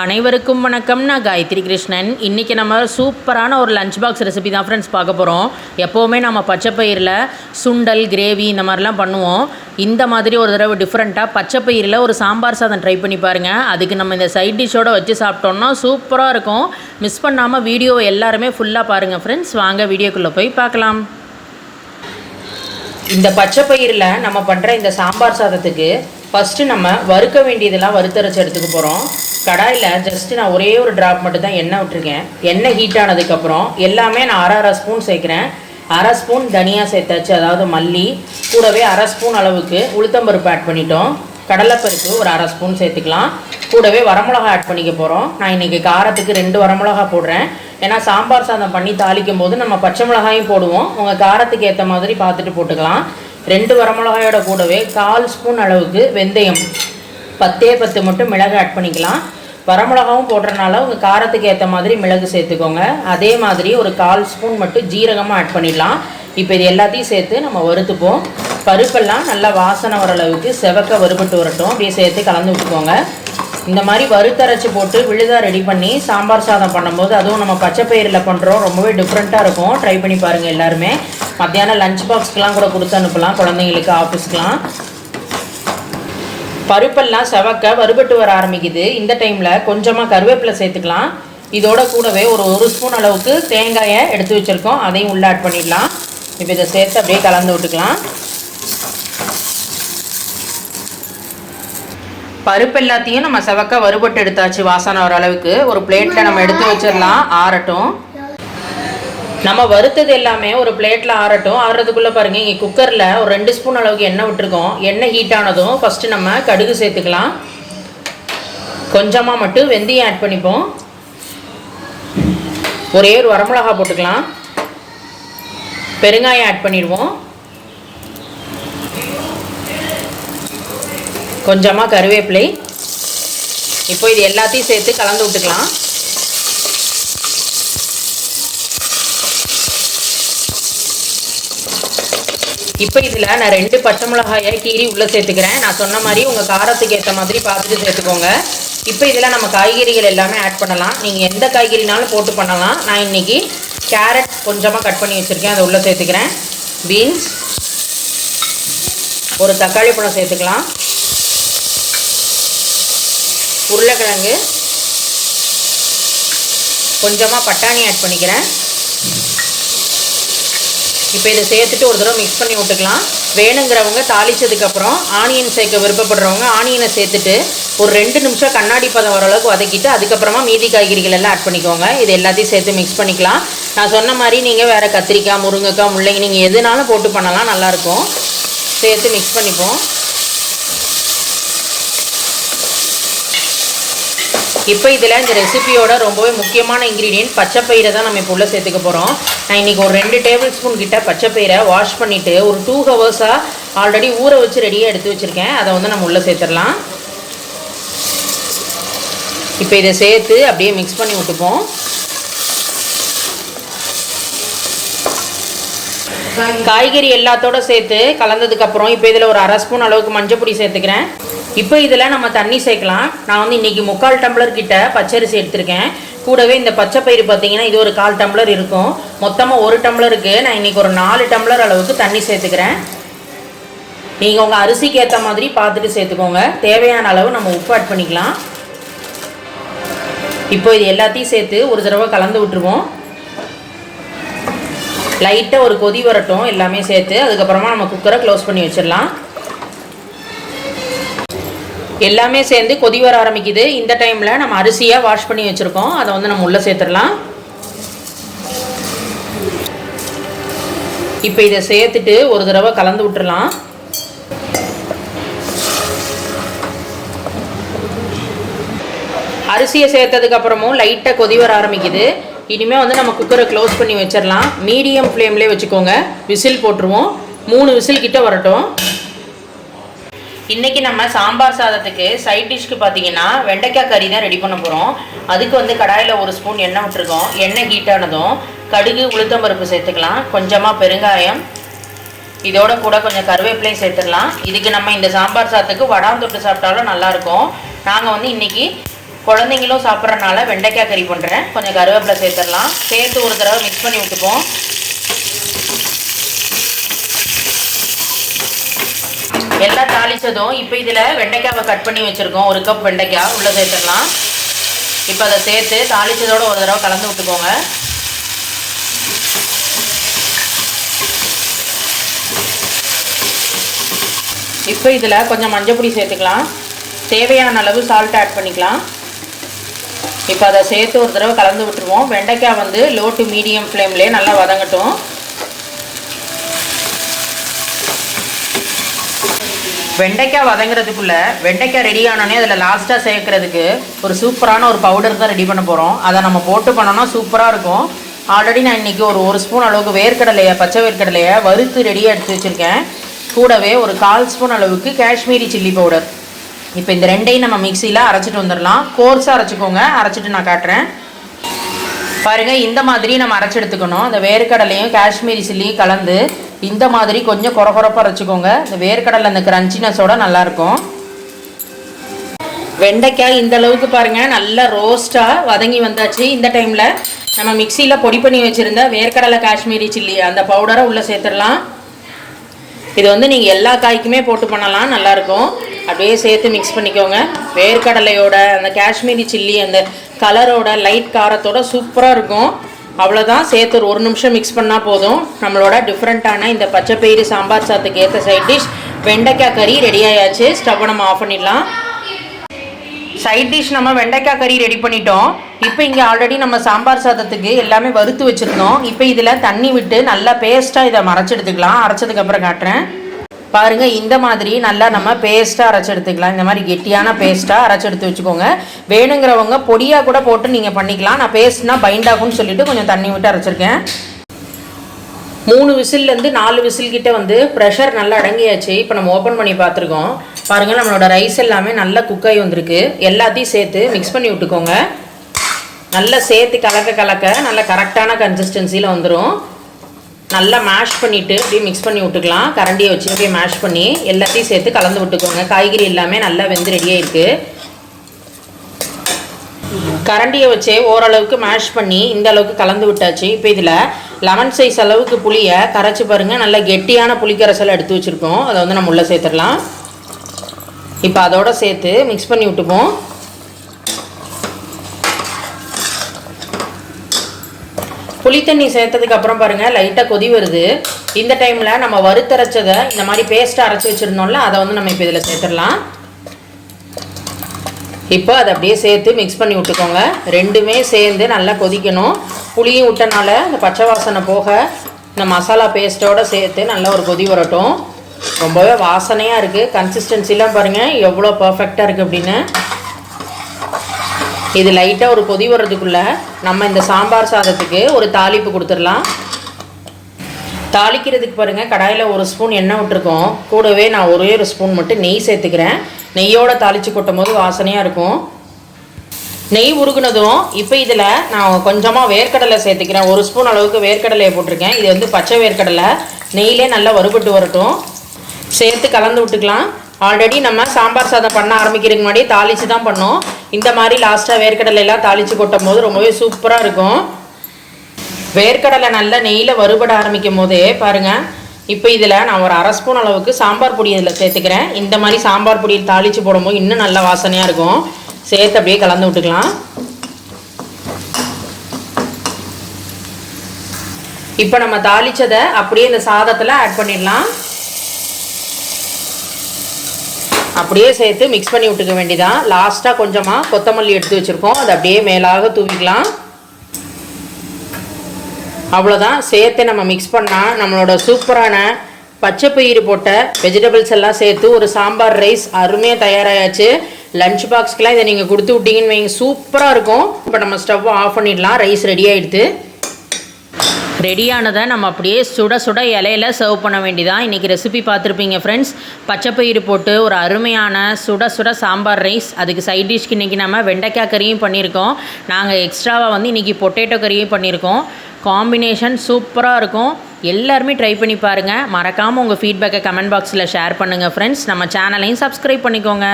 அனைவருக்கும் வணக்கம். நான் காயத்ரி கிருஷ்ணன். இன்றைக்கி நம்ம சூப்பரான ஒரு லஞ்ச் பாக்ஸ் ரெசிபி தான் ஃப்ரெண்ட்ஸ் பார்க்க போகிறோம் எப்போவுமே நம்ம பச்சைப்பயிரில் சுண்டல் கிரேவி இந்த மாதிரிலாம் பண்ணுவோம். இந்த மாதிரி ஒரு தடவை டிஃப்ரெண்ட்டாக பச்சைப்பயிரில் ஒரு சாம்பார் சாதம் ட்ரை பண்ணி பாருங்கள் அதுக்கு நம்ம இந்த சைட் டிஷ்ஷோடு வச்சு சாப்பிட்டோம்னா சூப்பராக இருக்கும். மிஸ் பண்ணாமல் வீடியோவை எல்லாருமே ஃபுல்லாக பாருங்கள் ஃப்ரெண்ட்ஸ் வாங்க வீடியோக்குள்ளே போய் பார்க்கலாம். இந்த பச்சை பயிரில் நம்ம பண்ணுற இந்த சாம்பார் சாதத்துக்கு ஃபஸ்ட்டு நம்ம வறுக்க வேண்டியதெல்லாம் வறுத்தரைச்சி எடுத்துக்க போகிறோம் கடாயில் ஜஸ்ட்டு நான் ஒரே ஒரு ட்ராப் மட்டும் தான் எண்ணெய் விட்டுருக்கேன். எண்ணெய் ஹீட் ஆனதுக்கப்புறம் எல்லாமே நான் அரை அரை ஸ்பூன் சேர்க்குறேன். அரை ஸ்பூன் தனியாக சேர்த்தாச்சு அதாவது மல்லி. கூடவே அரை ஸ்பூன் அளவுக்கு உளுத்தம்பருப்பு ஆட் பண்ணிட்டோம். கடலைப்பருப்பு ஒரு அரை ஸ்பூன் சேர்த்துக்கலாம். கூடவே வரமிளகா ஆட் பண்ணிக்க போகிறோம் நான் இன்றைக்கி காரத்துக்கு ரெண்டு வரமிளகா போடுறேன். ஏன்னா சாம்பார் சாதம் பண்ணி தாளிக்கும் போது நம்ம பச்சை மிளகாயும் போடுவோம். உங்கள் காரத்துக்கு ஏற்ற மாதிரி பார்த்துட்டு போட்டுக்கலாம். ரெண்டு வரமிளகாயோட கூடவே கால் ஸ்பூன் அளவுக்கு வெந்தயம். பத்தே பத்து மட்டும் மிளகு ஆட் பண்ணிக்கலாம். வரமிளகாவும் போடுறனால உங்கள் காரத்துக்கு ஏற்ற மாதிரி மிளகு சேர்த்துக்கோங்க. அதே மாதிரி ஒரு கால் ஸ்பூன் மட்டும் ஜீரகமாக ஆட் பண்ணிடலாம். இப்போ இது எல்லாத்தையும் சேர்த்து நம்ம வறுத்துப்போம். பருப்பெல்லாம் நல்லா வாசனை ஓரளவுக்கு செவக்க வறுபட்டு வரட்டும். அப்படியே சேர்த்து கலந்து விட்டுக்கோங்க. இந்த மாதிரி வறுத்தரைச்சி போட்டு விழுதா ரெடி பண்ணி சாம்பார் சாதம் பண்ணும்போது அதுவும் நம்ம பச்சை பயிரில் பண்ணுறோம் ரொம்பவே டிஃப்ரெண்ட்டாக இருக்கும். ட்ரை பண்ணி பாருங்கள் எல்லாருமே. மத்தியானம் லஞ்ச் பாக்ஸ்க்கெலாம் கூட கொடுத்து அனுப்பலாம். குழந்தைங்களுக்கு ஆஃபீஸ்க்கெலாம் பருப்பெல்லாம் செவக்க வறுபட்டு வர ஆரம்பிக்குது. இந்த டைமில் கொஞ்சமாக கருவேப்பிலை சேர்த்துக்கலாம். இதோட கூடவே ஒரு ஒரு ஸ்பூன் அளவுக்கு தேங்காயை எடுத்து வச்சுருக்கோம். அதையும் உள்ளே ஆட் பண்ணிடலாம். இப்போ இதை சேர்த்து அப்படியே கலந்து விட்டுக்கலாம். பருப்பு எல்லாத்தையும் நம்ம செவக்க வறுபட்டு எடுத்தாச்சு வாசனை வர அளவுக்கு. ஒரு பிளேட்டில் நம்ம எடுத்து வச்சிடலாம். ஆறட்டும். நம்ம வறுத்தது எல்லாமே ஒரு பிளேட்டில் ஆறட்டும். ஆறுறதுக்குள்ளே பாருங்கள் இங்கே குக்கரில் ஒரு ரெண்டு ஸ்பூன் அளவுக்கு எண்ணெய் விட்டுருக்கோம். எண்ணெய் ஹீட் ஆனதும் ஃபஸ்ட்டு நம்ம கடுகு சேர்த்துக்கலாம். கொஞ்சமாக மட்டும் வெந்தயம் ஆட் பண்ணிப்போம். ஒரே ஒரு வரமிளகா போட்டுக்கலாம். பெருங்காயம் ஆட் பண்ணிடுவோம். கொஞ்சமாக கருவேப்பிலை. இப்போ இது எல்லாத்தையும் சேர்த்து கலந்து விட்டுக்கலாம். இப்போ இதில் நான் ரெண்டு பச்சை மிளகாயை கீரி உள்ளே சேர்த்துக்கிறேன். நான் சொன்ன மாதிரி உங்கள் காரத்துக்கு ஏற்ற மாதிரி பார்த்துட்டு சேர்த்துக்கோங்க. இப்போ இதில் நம்ம காய்கறிகள் எல்லாமே ஆட் பண்ணலாம். நீங்கள் எந்த காய்கறினாலும் போட்டு பண்ணலாம். நான் இன்றைக்கி கேரட் கொஞ்சமாக கட் பண்ணி வச்சுருக்கேன். அதை உள்ளே சேர்த்துக்கிறேன். பீன்ஸ் ஒரு தக்காளி பழம் சேர்த்துக்கலாம். உருளைக்கிழங்கு. கொஞ்சமாக பட்டாணி ஆட் பண்ணிக்கிறேன். இப்போ இதை சேர்த்துட்டு ஒரு தடவை மிக்ஸ் பண்ணி விட்டுக்கலாம். வேணுங்கிறவங்க தாளித்ததுக்கப்புறம் ஆனியன் சேர்க்க விருப்பப்படுறவங்க ஆனியனை சேர்த்துட்டு ஒரு ரெண்டு நிமிஷம் கண்ணாடி பதம் ஓரளவுக்கு வதக்கிட்டு அதுக்கப்புறமா மீதி காய்கறிகள் எல்லாம் ஆட் பண்ணிக்கோங்க. இது எல்லாத்தையும் சேர்த்து மிக்ஸ் பண்ணிக்கலாம். நான் சொன்ன மாதிரி நீங்கள் வேறு கத்திரிக்காய் முருங்கைக்காய் முள்ளங்கி நீங்கள் எதுனாலும் போட்டு பண்ணலாம். நல்லாயிருக்கும் சேர்த்து மிக்ஸ் பண்ணிப்போம். இப்போ இதில் இந்த ரெசிபியோட ரொம்பவே முக்கியமான இன்க்ரீடியன்ட் பச்சை பயிரை தான் நம்ம இப்போ உள்ளே சேர்த்துக்க போகிறோம். நான் இன்றைக்கி ஒரு ரெண்டு டேபிள் ஸ்பூன் கிட்ட பச்சை பயிரை வாஷ் பண்ணிவிட்டு ஒரு டூ ஹவர்ஸாக ஆல்ரெடி ஊற வச்சு ரெடியாக எடுத்து வச்சுருக்கேன். அதை வந்து நம்ம உள்ளே சேர்த்துடலாம். இப்போ இதை சேர்த்து அப்படியே மிக்ஸ் பண்ணி விட்டுப்போம். காய்கறி எல்லாத்தோட சேர்த்து கலந்ததுக்கப்புறம் இப்போ இதில் ஒரு அரை ஸ்பூன் அளவுக்கு மஞ்சள் பொடி சேர்த்துக்கிறேன். இப்போ இதில் நம்ம தண்ணி சேர்க்கலாம். நான் வந்து இன்றைக்கி முக்கால் டம்ளர் கிட்ட பச்சரிசி எடுத்திருக்கேன் கூடவே இந்த பச்சை பயிறு பார்த்தீங்கன்னா இது ஒரு கால் டம்ளர் இருக்கும். மொத்தமாக ஒரு டம்ளருக்கு நான் இன்றைக்கி ஒரு நாலு டம்ளர் அளவுக்கு தண்ணி சேர்த்துக்கிறேன். நீங்கள் உங்கள் அரிசிக்கு ஏற்ற மாதிரி பார்த்துட்டு சேர்த்துக்கோங்க. தேவையான அளவு நம்ம உப்பு ஆட் பண்ணிக்கலாம். இப்போ இது எல்லாத்தையும் சேர்த்து ஒரு தடவை கலந்து விட்டுருவோம். லைட்டாக ஒரு கொதி வரட்டும். எல்லாமே சேர்த்து அதுக்கப்புறமா நம்ம குக்கரை க்ளோஸ் பண்ணி வச்சிடலாம். எல்லாமே சேர்ந்து கொதி வர ஆரம்பிக்குது. இந்த டைமில் நம்ம அரிசியை வாஷ் பண்ணி வச்சுருக்கோம். அதை வந்து நம்ம உள்ளே சேர்த்துடலாம். இப்போ இதை சேர்த்துட்டு ஒரு தடவை கலந்து விட்டுறலாம் அரிசியை சேர்த்ததுக்கப்புறமும் லைட்டாக கொதி வர ஆரம்பிக்குது. இனிமேல் வந்து நம்ம குக்கரை க்ளோஸ் பண்ணி வச்சிடலாம். மீடியம் ஃப்ளேம்லேயே வச்சுக்கோங்க. விசில் போட்டுருவோம். மூணு விசில் கிட்ட வரட்டும். இன்றைக்கி நம்ம சாம்பார் சாதத்துக்கு சைட் டிஷ்க்கு பார்த்தீங்கன்னா வெண்டைக்காய் கறி தான் ரெடி பண்ண போகிறோம் அதுக்கு வந்து கடாயில் ஒரு ஸ்பூன் எண்ணெய் விட்டுருக்கோம். எண்ணெய் ஹீட்டானதும் கடுகு உளுத்தம்பருப்பு சேர்த்துக்கலாம். கொஞ்சமாக பெருங்காயம். இதோட கூட கொஞ்சம் கருவேப்பிலையும் சேர்த்துடலாம். இதுக்கு நம்ம இந்த சாம்பார் சாதத்துக்கு வடாந்தொட்டு சாப்பிட்டாலும் நல்லாயிருக்கும் நாங்கள் வந்து இன்றைக்கி குழந்தைங்களும் சாப்பிட்றனால வெண்டைக்காய் கறி பண்ணுறேன் கொஞ்சம் கருவேப்பிலை சேர்த்துடலாம். சேர்த்து ஒரு தடவை மிக்ஸ் பண்ணி விட்டுப்போம். எல்லாம் தாளித்ததும் இப்போ இதில் வெண்டைக்காவை கட் பண்ணி வச்சுருக்கோம். ஒரு கப் வெண்டைக்காய் உள்ளே சேர்த்துடலாம். இப்போ அதை சேர்த்து தாளித்ததோடு ஒரு தடவை கலந்து விட்டுக்கோங்க. இப்போ இதில் கொஞ்சம் மஞ்சள் பொடி சேர்த்துக்கலாம். தேவையான அளவு சால்ட் ஆட் பண்ணிக்கலாம். இப்போ அதை சேர்த்து ஒரு தடவை கலந்து விட்டுருவோம். வெண்டைக்காய் வந்து லோ டு மீடியம் ஃப்ளேம்லேயே நல்லா வதங்கட்டும். வெண்டைக்காய் வதங்குறதுக்குள்ள வெண்டைக்காய் ரெடி ஆனோடனே அதில் லாஸ்ட்டாக சேர்க்கறதுக்கு ஒரு சூப்பரான ஒரு பவுடர் தான் ரெடி பண்ண போகிறோம் அதை நம்ம போட்டு பண்ணோன்னா சூப்பராக இருக்கும். ஆல்ரெடி நான் இன்றைக்கி ஒரு ஒரு ஸ்பூன் அளவுக்கு வேர்க்கடலையை பச்சை வேர்க்கடலையை வறுத்து ரெடியாக எடுத்து வச்சுருக்கேன். கூடவே ஒரு கால் ஸ்பூன் அளவுக்கு காஷ்மீரி சில்லி பவுடர் இப்போ இந்த ரெண்டையும் நம்ம மிக்சியில் அரைச்சிட்டு வந்துடலாம். கோர்ஸாக அரைச்சிக்கோங்க. அரைச்சிட்டு நான் காட்டுறேன். பாருங்கள் இந்த மாதிரி நம்ம அரைச்சி எடுத்துக்கணும். இந்த வேர்க்கடலையும் காஷ்மீரி சில்லியும் கலந்து இந்த மாதிரி கொஞ்சம் குறை குறப்பாக வச்சுக்கோங்க. இந்த வேர்க்கடலை அந்த கிரன்ச்சினஸோட நல்லாயிருக்கும். வெண்டைக்காய் இந்த அளவுக்கு பாருங்கள் நல்லா ரோஸ்ட்டாக வதங்கி வந்தாச்சு. இந்த டைமில் நம்ம மிக்சியில் பொடி பண்ணி வச்சுருந்த வேர்க்கடலை காஷ்மீரி சில்லி அந்த பவுடரை உள்ளே சேர்த்துடலாம். இது வந்து நீங்கள் எல்லா காய்க்குமே போட்டு பண்ணலாம் நல்லாயிருக்கும். அப்படியே சேர்த்து மிக்ஸ் பண்ணிக்கோங்க. வேர்க்கடலையோட அந்த காஷ்மீரி சில்லி அந்த கலரோட லைட் காரத்தோட சூப்பராக இருக்கும். அவ்வளோதான் சேர்த்து ஒரு ஒரு நிமிஷம் மிக்ஸ் பண்ணால் போதும். நம்மளோட டிஃப்ரெண்ட்டான இந்த பச்சைப்பயிறு சாம்பார் சாத்துக்கு ஏற்ற சைட் டிஷ் வெண்டைக்காய் கறி ரெடி ஆயாச்சு. ஸ்டவ்வை நம்ம ஆஃப் பண்ணிடலாம். சைட் டிஷ் நம்ம வெண்டைக்காய் கறி ரெடி பண்ணிட்டோம். இப்போ இங்கே ஆல்ரெடி நம்ம சாம்பார் சாதத்துக்கு எல்லாமே வறுத்து வச்சுருந்தோம். இப்போ இதில் தண்ணி விட்டு நல்லா பேஸ்ட்டாக இதை மறைச்சி எடுத்துக்கலாம். அரைச்சதுக்கப்புறம் காட்டுறேன். பாருங்க இந்த மாதிரி நல்லா நம்ம பேஸ்ட்டாக அரைச்சி எடுத்துக்கலாம். இந்த மாதிரி கெட்டியான பேஸ்ட்டாக அரைச்சி எடுத்து வச்சுக்கோங்க. வேணுங்கிறவங்க பொடியாக கூட போட்டு நீங்கள் பண்ணிக்கலாம். நான் பேஸ்ட்னா பைண்ட் ஆகும்னு சொல்லிட்டு கொஞ்சம் தண்ணி விட்டு அரைச்சிருக்கேன். மூணு விசில்லேருந்து நாலு விசில் கிட்ட வந்து ப்ரெஷர் நல்லா அடங்கியாச்சு. இப்போ நம்ம ஓப்பன் பண்ணி பார்த்துருக்கோம். பாருங்கள் நம்மளோட ரைஸ் எல்லாமே நல்லா குக் ஆகி வந்திருக்கு. எல்லாத்தையும் சேர்த்து மிக்ஸ் பண்ணி விட்டுக்கோங்க. நல்லா சேர்த்து கலக்க கலக்க நல்ல கரெக்டான கன்சிஸ்டன்சியில் வந்துடும் நல்லா மேஷ் பண்ணிவிட்டு அப்படியே மிக்ஸ் பண்ணி விட்டுக்கலாம். கரண்டியை வச்சு அப்படியே மேஷ் பண்ணி எல்லாத்தையும் சேர்த்து கலந்து விட்டுக்கோங்க. காய்கறி எல்லாமே நல்லா வெந்து ரெடியாக இருக்குது கரண்டியை வச்சே ஓரளவுக்கு மேஷ் பண்ணி இந்த அளவுக்கு கலந்து விட்டாச்சு. இப்போ இதில் லெமன் சைஸ் அளவுக்கு புளியை கரைச்சி பாருங்கள் நல்ல கெட்டியான புளிக்கரைசலை எடுத்து வச்சுருக்கோம். அதை வந்து நம்ம உள்ளே சேர்த்துடலாம். இப்போ அதோட சேர்த்து மிக்ஸ் பண்ணி விட்டுப்போம். புளி தண்ணி சேர்த்ததுக்கு அப்புறம் பாருங்கள் லைட்டாக கொதி வருது. இந்த டைமில் நம்ம வறுத்தரைச்சதை இந்த மாதிரி பேஸ்ட்டாக அரைச்சி வச்சுருந்தோம்ல அதை வந்து நம்ம இப்போ இதில் சேர்த்துடலாம். இப்போ அதை அப்படியே சேர்த்து மிக்ஸ் பண்ணி விட்டுக்கோங்க. ரெண்டுமே சேர்ந்து நல்லா கொதிக்கணும். புளியும் விட்டனால இந்த பச்சை வாசனை போக இந்த மசாலா பேஸ்ட்டோடு சேர்த்து நல்லா ஒரு கொதி வரட்டும். ரொம்பவே வாசனையாக இருக்குது கன்சிஸ்டன்சிலாம் பாருங்கள் எவ்வளோ பர்ஃபெக்டாக இருக்குது அப்படின்னு. இது லைட்டாக ஒரு கொதி வர்றதுக்குள்ளே நம்ம இந்த சாம்பார் சாதத்துக்கு ஒரு தாளிப்பு கொடுத்துடலாம். தாளிக்கிறதுக்கு பாருங்கள் கடாயில் ஒரு ஸ்பூன் எண்ணெய் விட்டுருக்கோம். கூடவே நான் ஒரே ஒரு ஸ்பூன் மட்டும் நெய் சேர்த்துக்கிறேன். நெய்யோட தாளித்து கொட்டும் போது வாசனையாக இருக்கும். நெய் உருகுனதும் இப்போ இதில் நான் கொஞ்சமாக வேர்க்கடலை சேர்த்துக்கிறேன். ஒரு ஸ்பூன் அளவுக்கு வேர்க்கடலையை போட்டிருக்கேன். இது வந்து பச்சை வேர்க்கடலை. நெய்யிலே நல்லா வறுபட்டு வரட்டும். சேர்த்து கலந்து விட்டுக்கலாம். ஆல்ரெடி நம்ம சாம்பார் சாதம் பண்ண ஆரம்பிக்கிறதுக்கு முன்னாடி தாளித்து தான் பண்ணோம். இந்த மாதிரி லாஸ்ட்டாக வேர்க்கடலை எல்லாம் தாளித்து கொட்டும் போது ரொம்பவே சூப்பராக இருக்கும். வேர்க்கடலை நல்லா நெய்யில் வறுபட ஆரம்பிக்கும் போதே பாருங்கள் இப்போ இதில் நான் ஒரு அரை ஸ்பூன் அளவுக்கு சாம்பார் பொடி இதில் சேர்த்துக்கிறேன். இந்த மாதிரி சாம்பார் பொடி தாளித்து போடும்போது இன்னும் நல்ல வாசனையாக இருக்கும். சேர்த்து அப்படியே கலந்து விட்டுக்கலாம். இப்போ நம்ம தாளித்ததை அப்படியே இந்த சாதத்தில் ஆட் பண்ணிடலாம். அப்படியே சேர்த்து மிக்ஸ் பண்ணி விட்டுக்க வேண்டிதான் லாஸ்ட்டாக கொஞ்சமாக கொத்தமல்லி எடுத்து வச்சுருக்கோம். அதை அப்படியே மேலாக தூவிக்கலாம். அவ்வளோதான் சேர்த்து நம்ம மிக்ஸ் பண்ணால் நம்மளோட சூப்பரான பச்சை பயிறு போட்ட வெஜிடபிள்ஸ் எல்லாம் சேர்த்து ஒரு சாம்பார் ரைஸ் அருமையாக தயாராகியாச்சு லஞ்ச் பாக்ஸ்க்கெலாம் இதை நீங்கள் கொடுத்து விட்டீங்கன்னு வைங்க. சூப்பராக இருக்கும். இப்போ நம்ம ஸ்டவ் ஆஃப் பண்ணிடலாம். ரைஸ் ரெடி ஆகிடுது ரெடியானதை நம்ம அப்படியே சுட சுட இலையில சர்வ் பண்ண வேண்டியதான் இன்றைக்கி ரெசிபி பார்த்துருப்பீங்க ஃப்ரெண்ட்ஸ் பச்சைப்பயிறு போட்டு ஒரு அருமையான சுட சுட சாம்பார் ரைஸ் அதுக்கு சைட் டிஷ்க்கு இன்றைக்கி நம்ம வெண்டைக்காய் கறியும் பண்ணியிருக்கோம். நாங்கள் எக்ஸ்ட்ராவாக வந்து இன்றைக்கி பொட்டேட்டோ கறியும் பண்ணியிருக்கோம். காம்பினேஷன் சூப்பராக இருக்கும். எல்லாருமே ட்ரை பண்ணி பாருங்கள் மறக்காமல் உங்கள் ஃபீட்பேக்கை கமெண்ட் பாக்ஸில் ஷேர் பண்ணுங்கள் ஃப்ரெண்ட்ஸ் நம்ம சேனலையும் சப்ஸ்கிரைப் பண்ணிக்கோங்க.